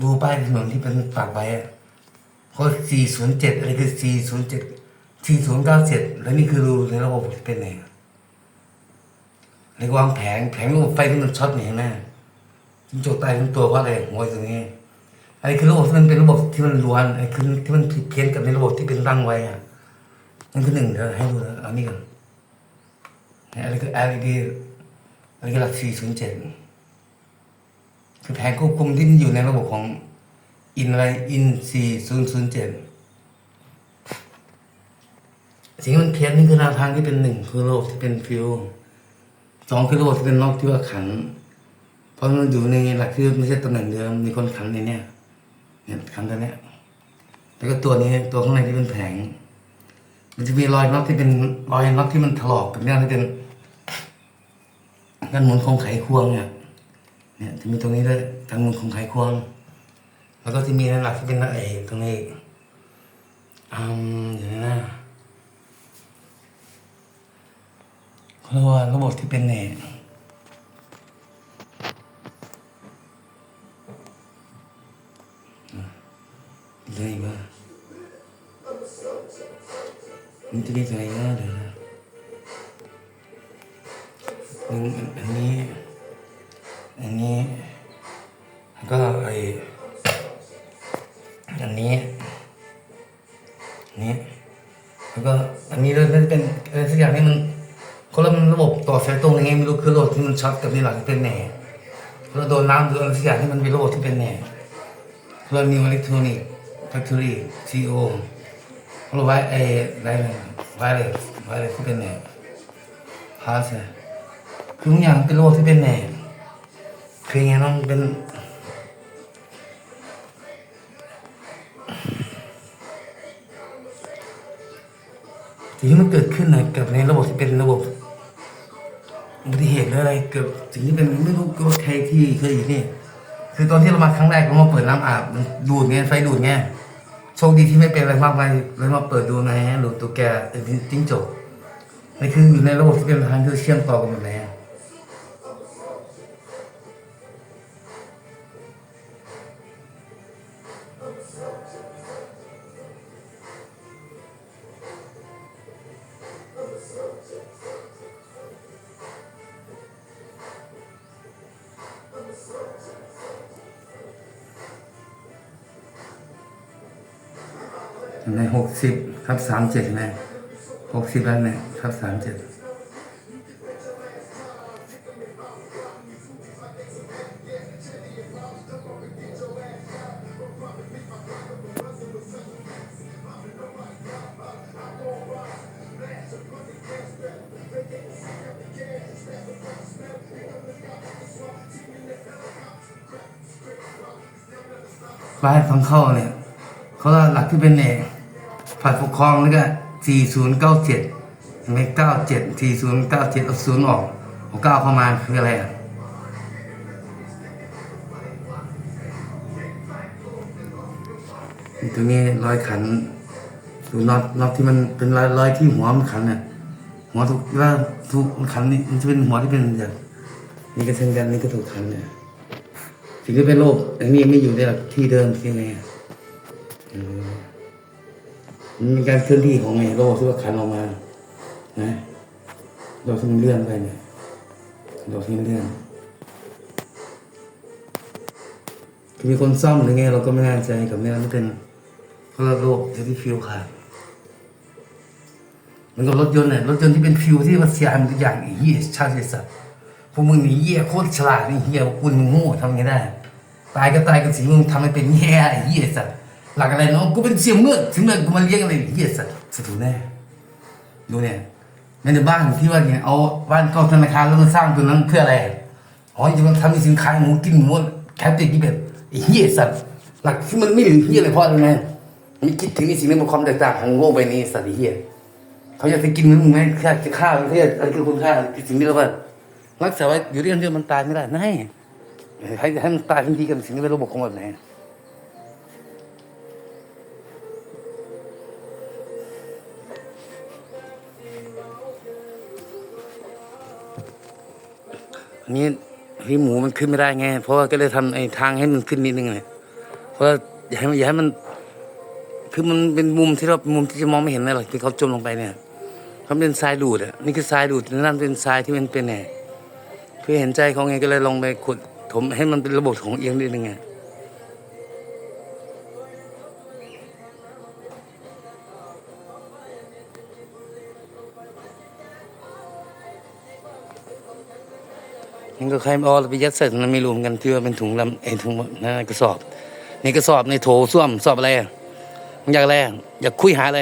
ดูป้ายถนนที่เป็นปักไว้อะเขาสี่ศูนย์เจ็ดอะไรคือสี่ศูนย์เจ็ดสี่ศูนย์เก้าเจ็ดแล้วนี่คือรูในระบบเป็นไงในวางแผงแผงระบบไฟที่มันช็อตเนี่เห็นไหมมันจกตายทั้งตัวเพราะอะไรหัวอยู่ตรงนี้อันนี้คือระบบที่มันเป็นระบบที่มันล้วนอันนี้คือที่มันผิดเพี้ยนกับในระบบที่เป็นตั้งไว้อะนั่นคือหนึ่งเดี๋ยวให้ดูนะเอานี่ก่อนอันนี้คือ LED อันนี้คือหลักสี่ศูนย์เจ็ด คือแผนควบคุมที่มันอยู่ในระบบของอินอะไรอินสี่ศูนย์ศูนย์เจ็ดสิ่งที่มันเพี้ยนนี่คือแนวทางที่เป็นหนึ่งคือระบบที่เป็นฟิวสองคือระบบที่เป็นล็อกที่ว่าขัน เพราะมันอยู่ในหลักที่ไม่ใช่ตำแหน่งเดิมมีคนขันในเนี้ยเนี่ยขันตัวเนี้ยแล้วก็ตัวนี้ตัวข้างในที่เป็นแผง มันจะมีรอยน็อตที่เป็นรอยน็อตที่มันถลอกกับเนี่ยที่เป็นการหมุนของไขควงเนี่ย เนี่ยจะมีตรงนี้ด้วยทางมุมของไขควง แล้วก็จะมีหลักที่เป็นหน้าเอกตรงนี้อีกอืมอย่างนี้นะเขาเรียกว่าระบบที่เป็นเนี่ยเลยว่ามันจะมีอะไรก็เดี๋ยวนะหนึ่งอันนี้ อันนี้ ก็ไออันนี้นี้แล้วก็อันนี้ด้วยนั่นเป็นอะไรสักอย่างที่มันคนละระบบต่อสายตรงยังไงไม่รู้คือระบบที่มันช็อตกับในหลักที่เป็นแหน่เราโดนน้ำหรือะไรสักอย่างที่มันเป็นระบบที่เป็นแหน่เรานิวอิเล็กทรอนิกส์แฟคทอรี่ซีโอเราไว้ไอ้ไรนะไว้อะไรไว้อะไรที่เป็นแหน่พาสคือทุกอย่างเป็นระบบที่เป็นแหน่ คือไงน้องเป็นสิ่งที่มันเกิดขึ้นนะเกิดในระบบที่เป็นระบบอุบัติเหตุหรืออะไร เกิดสิ่งที่เป็นไม่รู้ว่าใครที่เคยอยู่นี่ คือตอนที่เรามาครั้งแรกเรามาเปิดน้ำอาบมันดูดไงไฟดูดไงโชคดีที่ไม่เป็นอะไรมากมายเลยมาเปิดดูไงฮะหลุดตัวแกจิ้งจกนี่คืออยู่ในระบบที่เป็นทางที่เชื่อมต่อกันหมดแล้ว ในหกสิบทับสามเจ็ดไหมหกสิบแล้วเนี่ยทับสามเจ็ดบ้านทางเข้าเนี่ยเขาว่าหลักที่เป็นเอก ฝ่ายปกครองแล้วก็สี่ศูนย์เก้าเจ็ดไม่เก้าเจ็ดสี่ศูนย์เก้าเจ็ดเอาศูนย์ออกเอาเก้าเข้ามาคืออะไรอะตรงนี้รอยขันดูน็อตน็อตที่มันเป็นรอยรอยที่หัวมันขันน่ะหัวถูกว่าถูกขันนี่มันจะเป็นหัวที่เป็นอย่างนี่ก็เช่นกันนี่ก็ถูกขันเนี่ยสิ่งที่เป็นโรคอันนี้ไม่อยู่ในที่เดิมที่ไงมัน มีการเคลื่อนที่ของไอ้โลกที่ว่าขันออกมา นะโลกที่มันเลื่อนไปเนี่ยโลที่มันเลื่อนคือมีคนซ่อมหรือไงเราก็ไม่แน่ใจกับไม่นั้นเป็นเพราะว่าโลกที่ฟิวขาดมันกับรถยนต์เนี่ยรถยนต์ที่เป็นฟิวที่ว่าเสียหายหมดทุกอย่างอ้เหี้ยชาติสัตว์พวกมึงนี่เหี้ยโคตรฉลาดนี่เหี้ยคุณมึงโง่ทำไงได้ ตายก็ตายกันสิมึงทำให้เป็นแย่เหี้ยสัตว์ หลักอะไรเนาะกูเป็นเสี่ยงเมื่อถึงเมือกูมาเลี้ยงอะไรเหี้ยสัตว์สุดแน่ดูเนี่ยในบ้านที่ว่าเนี่ยเอาบ้านเข้าธนาคารแล้วมาสร้างตัวนั้นเพื่ออะไรอ๋อจะมาทำสินค้าหมูกินหมูแคปติกที่แบบไอ้เหี้ยสัตว์หลักที่มันไม่เหลือเหี้ยอะไรเพราะอะไรไงมันคิดถึงในสิ่งในความแตกต่างของโลกใบนี้สัตว์เหี้ยเขาอยากจะกินมึงไหมแค่จะฆ่ามันแค่อะไรคือคุณค่าคือสิ่งที่เราว่ารักษาไว้อยู่เรื่องเดียวมันตายไม่ได้ไม่ให้ให้ให้มันตายทันทีกันสิ่งที่เป็นระบบของแบบไหน นี้ที่หมูมันขึ้นไม่ได้ไง เพราะว่าก็เลยทำไอ้ทางให้มันขึ้นนิดนึงเลยเพราะอย่าให้อย่าให้มัน คือมันเป็นมุมที่เรามุมที่จะมองไม่เห็นเลยหรอกที่เขาจมลงไปเนี่ยเขาเป็นทรายดูดอะนี่คือทรายดูดนั่นเป็นทรายที่มันเป็นแหน่เพื่อเห็นใจเขาไงก็เลยลงไปขุดถมให้มันเป็นระบบของเอียงนิดนึงไง ยังก็ใครเอาไปยัดใส่ถุงนั้นไม่รู้เหมือนกันที่ว่าเป็นถุงลำไอ้ถุงนะกระสอบ ในกระสอบในโถส้วมสอบอะไร อยากอะไรอะอยากคุยหาอะไร